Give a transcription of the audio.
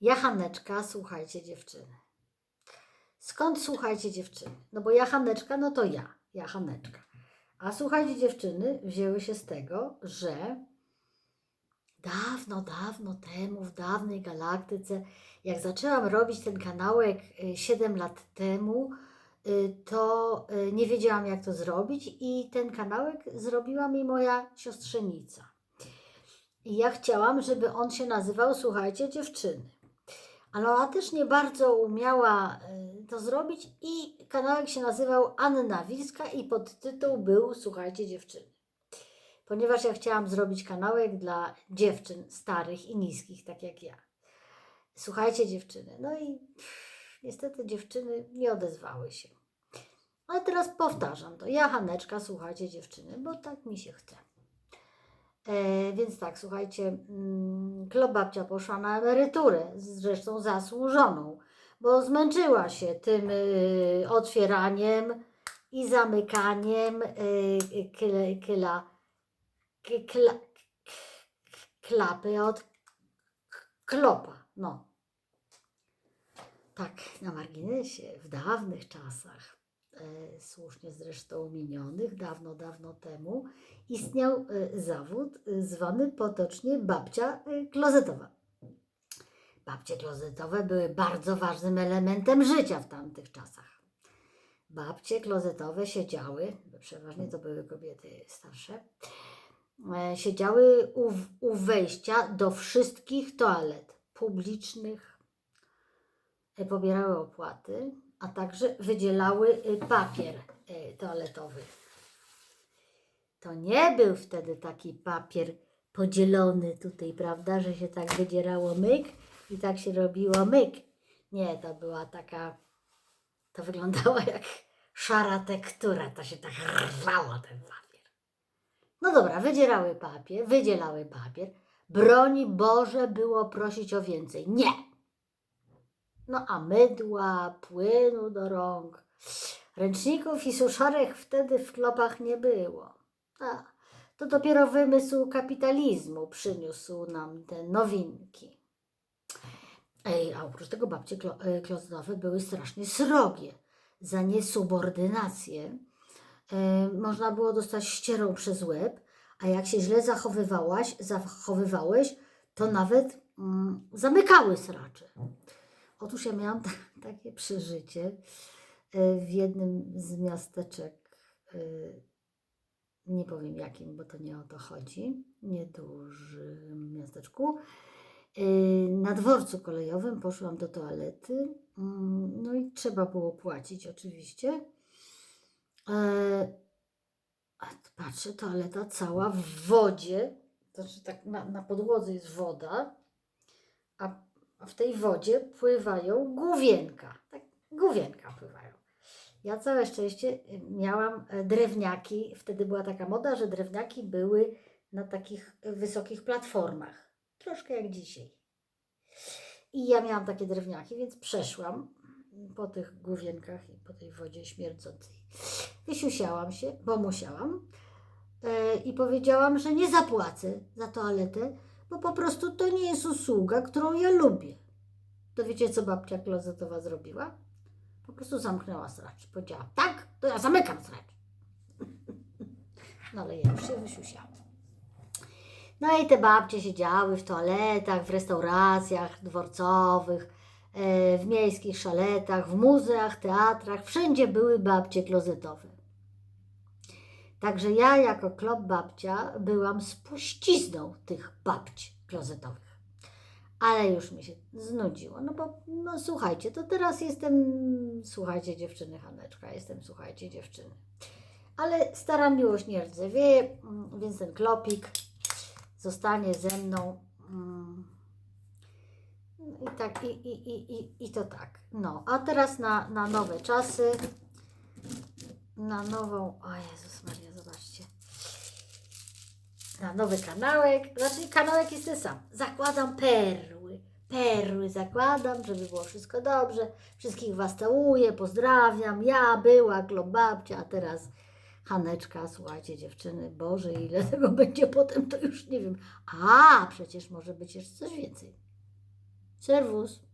Ja Haneczka, słuchajcie dziewczyny. Skąd słuchajcie dziewczyny? No bo ja Haneczka, no to ja, ja Haneczka. A słuchajcie dziewczyny, wzięły się z tego, że dawno, dawno temu, w dawnej galaktyce, jak zaczęłam robić ten kanałek y, 7 lat temu, y, to y, nie wiedziałam jak to zrobić i ten kanałek zrobiła mi moja siostrzenica. I ja chciałam, żeby on się nazywał Słuchajcie dziewczyny. Ale ona też nie bardzo umiała y, to zrobić i kanałek się nazywał Anna Wilska i podtytuł był Słuchajcie dziewczyny. Ponieważ ja chciałam zrobić kanałek dla dziewczyn starych i niskich, tak jak ja. Słuchajcie dziewczyny. No i pff, niestety dziewczyny nie odezwały się. Ale teraz powtarzam to. Ja Haneczka, słuchajcie dziewczyny, bo tak mi się chce. E, więc tak, słuchajcie, mm, klub babcia poszła na emeryturę, zresztą zasłużoną, bo zmęczyła się tym y, otwieraniem i zamykaniem y, klapy od klopa. No. Tak, na marginesie, w dawnych czasach, słusznie zresztą minionych, dawno, dawno temu, istniał e, zawód e, zwany potocznie babcia e, klozetowa. Babcie klozetowe były bardzo ważnym elementem życia w tamtych czasach. Babcie klozetowe siedziały, przeważnie to były kobiety starsze, e, siedziały u, u wejścia do wszystkich toalet publicznych, e, pobierały opłaty, a także wydzielały e, papier e, toaletowy. To nie był wtedy taki papier podzielony tutaj, prawda, że się tak wydzierało myk i tak się robiło myk. Nie, to była taka, to wyglądało jak szara tektura, to się tak rwało ten papier. No dobra, wydzierały papier, wydzielały papier. Broni Boże było prosić o więcej. Nie! No a mydła, płynu do rąk, ręczników i suszarek wtedy w klopach nie było. A, to dopiero wymysł kapitalizmu przyniósł nam te nowinki. Ej, a oprócz tego babcie klo, e, były strasznie srogie. Za niesubordynację e, można było dostać ścierą przez łeb, a jak się źle zachowywałaś, zachowywałeś, to nawet mm, zamykały sracze. Otóż ja miałam ta, takie przeżycie e, w jednym z miasteczek, e, nie powiem jakim, bo to nie o to chodzi, niedużym miasteczku. E, Na dworcu kolejowym poszłam do toalety, mm, no i trzeba było płacić oczywiście. A patrzę, toaleta cała w wodzie, to znaczy tak na, na podłodze jest woda, a w tej wodzie pływają główienka. Tak, główienka pływają. Ja całe szczęście y, miałam e, drewniaki. Wtedy była taka moda, że drewniaki były na takich e, wysokich platformach. Troszkę jak dzisiaj. I ja miałam takie drewniaki, więc przeszłam po tych główienkach i po tej wodzie śmierdzącej. Wysiusiałam się, bo musiałam. E, I powiedziałam, że nie zapłacę za toaletę, bo po prostu to nie jest usługa, którą ja lubię. To wiecie, co babcia klozetowa zrobiła? Po prostu zamknęła sracz. Powiedziała, tak, to ja zamykam sracz. No ale ja już się wysiusiałam. No i te babcie siedziały w toaletach, w restauracjach dworcowych, e, w miejskich szaletach, w muzeach, teatrach. Wszędzie były babcie klozetowe. Także ja jako klop babcia byłam spuścizną tych babci klozetowych. Ale już mi się znudziło. No bo no słuchajcie, to teraz jestem, słuchajcie dziewczyny Haneczka, jestem słuchajcie dziewczyny. Ale stara miłość nie rdzewieje, mm, więc ten klopik zostanie ze mną. mm, I tak, i, i, i, i, i to tak. No, a teraz na, na nowe czasy na nową. O Jezus Maria. Na nowy kanałek. Znaczy, kanałek jest ten sam. Zakładam perły. Perły zakładam, żeby było wszystko dobrze. Wszystkich Was całuję, pozdrawiam. Ja była globabcia, a teraz Haneczka, słuchajcie dziewczyny, Boże, ile tego będzie potem, to już nie wiem. A, przecież może być jeszcze coś więcej. Serwus.